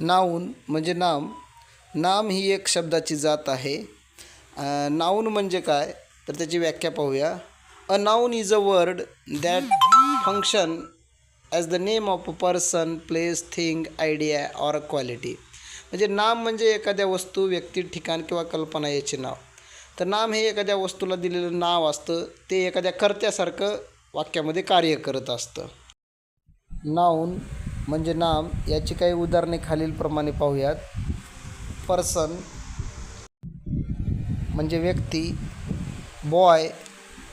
Noun म्हणजे नाम. नाम ही एक शब्दाची जात आहे. नाऊन म्हणजे काय? तर त्याची व्याख्या पाहूया. A noun is a word that function as the name of a person place thing idea or a quality म्हणजे नाम म्हणजे एखाद्या वस्तू व्यक्ती ठिकाण किंवा कल्पना याचे नाव. तर नाम हे एखाद्या वस्तूला दिलेलं नाव असतं. ते एखाद्या कर्त्यासारखं वाक्यामध्ये कार्य करत असतं. नाऊन म्हणजे नाम याची काही उदाहरणे खालीलप्रमाणे पाहूयात. पर्सन म्हणजे व्यक्ती बॉय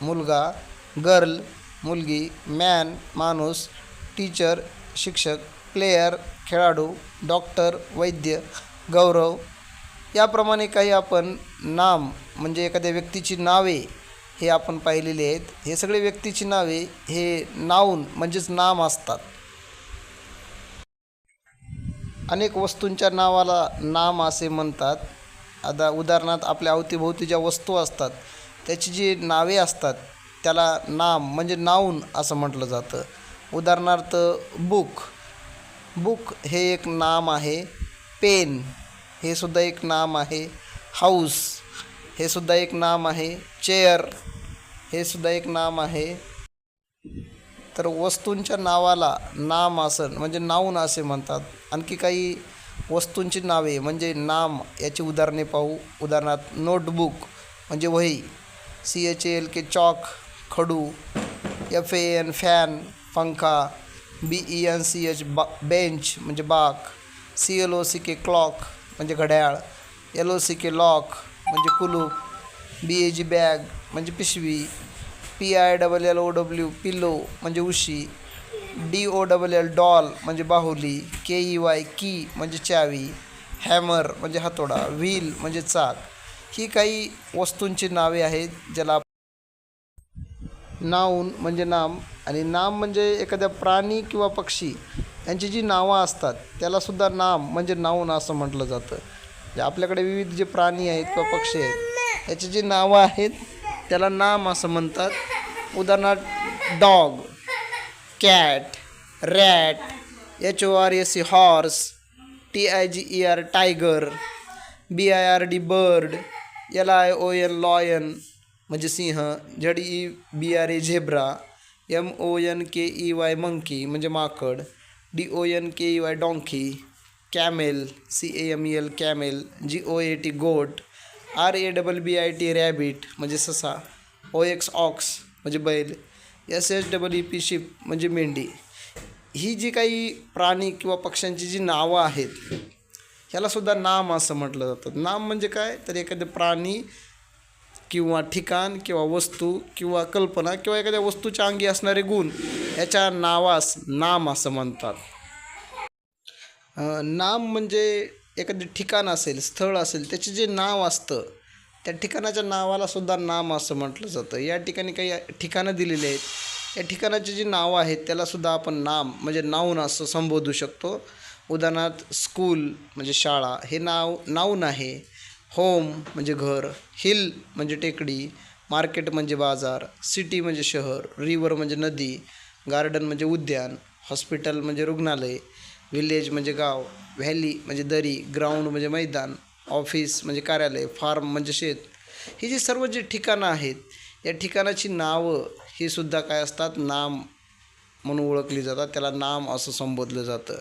मुलगा गर्ल मुलगी मॅन माणूस टीचर शिक्षक प्लेयर खेळाडू डॉक्टर वैद्य गौरव. याप्रमाणे काही आपण नाम म्हणजे एखाद्या व्यक्तीची नावे हे आपण पाहिलेली आहेत. हे सगळे व्यक्तीची नावे हे नाऊन म्हणजेच नाम असतात. अनेक वस्तूंच्या नावाला नाम असे म्हणतात. आता उदाहरणार्थ आपल्या अवतीभोवती ज्या वस्तू असतात त्याची जी नावे असतात त्याला नाम म्हणजे नाऊन असं म्हटलं जातं. उदाहरणार्थ बुक. बुक हे एक नाम आहे. पेन हे सुद्धा एक नाम आहे. हाऊस हे सुद्धा एक नाम आहे. चेअर हे सुद्धा एक नाम आहे. तर वस्तूंच्या नावाला नाम आसन म्हणजे नाऊन असे म्हणतात. आणखी काही वस्तूंची नावे म्हणजे नाम याची उदाहरणे पाहू. उदाहरणार्थ नोटबुक म्हणजे वही C H L K chalk खडू एफ ए एन फॅन पंखा B E N C H बा बेंच म्हणजे बाक C L O C K clock म्हणजे घड्याळ L O C K lock म्हणजे कुलूप बी ए जी बॅग म्हणजे पिशवी P I double L O W pillow म्हणजे उशी. D O double L doll म्हणजे बाहुली. के ई वाय की म्हणजे चावी. हॅमर म्हणजे हातोडा. व्हील म्हणजे चाक. ही काही वस्तूंची नावे आहेत ज्याला नाऊन म्हणजे नाम आणि नाम म्हणजे एखाद्या प्राणी किंवा पक्षी. यांची जी नावं असतात त्यालासुद्धा नाम म्हणजे नाऊन असं म्हटलं जातं. म्हणजे आपल्याकडे विविध जे प्राणी आहेत किंवा पक्षी आहेत याची जी नावं आहेत त्याला नाम असं म्हणतात. उदाहरणार्थ dog cat rat H O R S E horse T I G E R tiger B I R D bird L I O N lion म्हणजे सिंह Z E B R A zebra M O N K E Y monkey म्हणजे माकड D O N K E Y donkey camel C A M E L camel G O A T goat R A double B I T rabbit म्हणजे ससा O X ox म्हणजे बैल S H double E P ship म्हणजे मेंढी. ही जी काही प्राणी किंवा पक्ष्यांची जी नावं आहेत ह्यालासुद्धा नाम असं म्हटलं जातं. नाम म्हणजे काय? तर एखादे प्राणी किंवा ठिकाण किंवा वस्तू किंवा कल्पना किंवा एखाद्या वस्तूच्या अंगी असणारे गुण याच्या नावास नाम असं म्हणतात. नाम म्हणजे एखादे ठिकाण असेल स्थळ असेल त्याचे जे नाव असतं त्या ठिकाणाच्या नावालासुद्धा नाम असं म्हटलं जातं. या ठिकाणी काही ठिकाणं दिलेली आहेत. या ठिकाणाची जी नावं आहेत त्यालासुद्धा आपण नाम म्हणजे नाऊन असं संबोधू शकतो. उदाहरणार्थ स्कूल म्हणजे शाळा हे नाव नाऊन आहे. होम म्हणजे घर हिल म्हणजे टेकडी मार्केट म्हणजे बाजार सिटी म्हणजे शहर रिवर म्हणजे नदी गार्डन म्हणजे उद्यान हॉस्पिटल म्हणजे रुग्णालय विलेज म्हणजे गाव व्हॅली म्हणजे दरी ग्राउंड म्हणजे मैदान ऑफिस म्हणजे कार्यालय फार्म म्हणजे शेत. ही जी सर्व जी ठिकाणं आहेत या ठिकाणाची नावं ही सुद्धा काय असतात? नाम म्हणून ओळखली जातात. त्याला नाम असं संबोधलं जातं.